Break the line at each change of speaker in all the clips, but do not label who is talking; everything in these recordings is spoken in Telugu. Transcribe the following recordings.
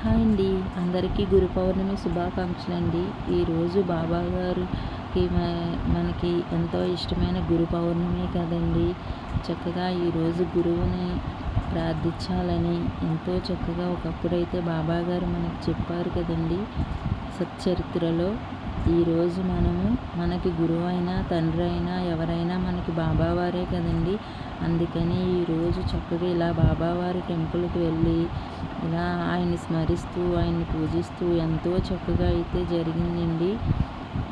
హాయ్ అండి. అందరికీ గురు పౌర్ణమి శుభాకాంక్షలు అండి ఈరోజు బాబా గారికి మనకి ఎంతో ఇష్టమైన గురు పౌర్ణమి కదండి. చక్కగా ఈరోజు గురువుని ప్రార్థించాలని ఎంతో చక్కగా ఒకప్పుడైతే బాబా గారు మనకు చెప్పారు కదండి. సచ్చరిత్రలో ఈరోజు మనము మనకి గురువైనా తండ్రి అయినా ఎవరైనా మనకి బాబావారే కదండి. అందుకని ఈరోజు చక్కగా ఇలా బాబావారి టెంపుల్కి వెళ్ళి ఇలా ఆయన్ని స్మరిస్తూ ఆయన్ని పూజిస్తూ ఎంతో చక్కగా అయితే జరిగిందండి.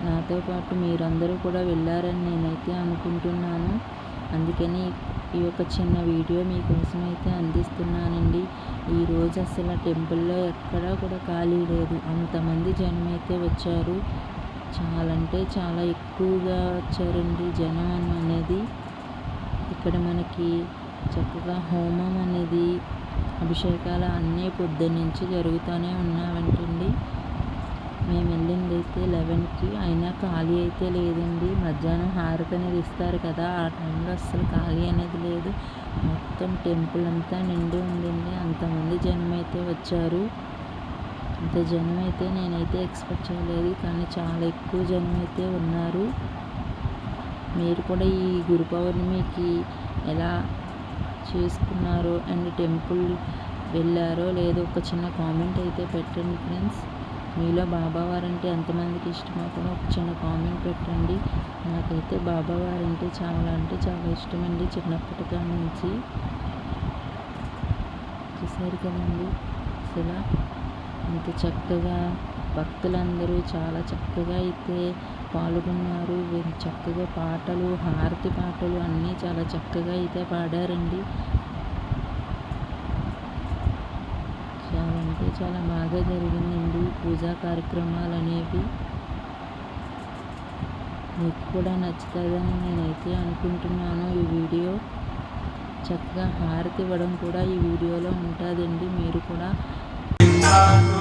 నాతో పాటు మీరందరూ కూడా వెళ్ళారని నేనైతే అనుకుంటున్నాను. అందుకని ఈ యొక్క చిన్న వీడియో మీకోసం అయితే అందిస్తున్నానండి. ఈరోజు అసలు టెంపుల్లో ఎక్కడా కూడా ఖాళీ లేదు. అంతమంది జనం అయితే వచ్చారు. చాలా అంటే చాలా ఎక్కువగా వచ్చారండి జనం అనేది. ఇక్కడ మనకి చక్కగా హోమం అనేది అభిషేకాలు అన్నీ పొద్దున్నుంచి జరుగుతూనే ఉన్నావంటండి. మేము వెళ్ళింది అయితే లెవెన్కి అయినా ఖాళీ అయితే లేదండి. మధ్యాహ్నం హారతి అనేది ఇస్తారు కదా ఆ టైంలో అస్సలు ఖాళీ అనేది లేదు. మొత్తం టెంపుల్ అంతా నిండి ఉందండి. అంతమంది జనం అయితే వచ్చారు. ఇంత జనం అయితే నేనైతే ఎక్స్పెక్ట్ చేయలేదు. కానీ చాలా ఎక్కువ జనం అయితే ఉన్నారు. మీరు కూడా ఈ గురు పౌర్ణమికి ఎలా చేసుకున్నారో అండ్ టెంపుల్ వెళ్ళారో లేదో ఒక చిన్న కామెంట్ అయితే పెట్టండి ఫ్రెండ్స్. మీలో బాబావారు అంటే ఎంతమందికి ఇష్టమో కూడా ఒక చిన్న కామెంట్ పెట్టండి. నాకైతే బాబావారు అంటే చాలా అంటే చాలా ఇష్టమండి చిన్నప్పటికా నుంచి. చూసారు కదండి. అసలు అంత చక్కగా భక్తులందరూ చాలా చక్కగా అయితే పాల్గొన్నారు. చక్కగా పాటలు హారతి పాటలు అన్నీ చాలా చక్కగా అయితే పాడారండి. చాలా అంటే చాలా బాగా జరిగిందండి పూజా కార్యక్రమాలు అనేవి. మీకు కూడా నచ్చుతుందని నేనైతే అనుకుంటున్నాను ఈ వీడియో. చక్కగా హారతి ఇవ్వడం కూడా ఈ వీడియోలో ఉంటుందండి. మీరు కూడా
I'm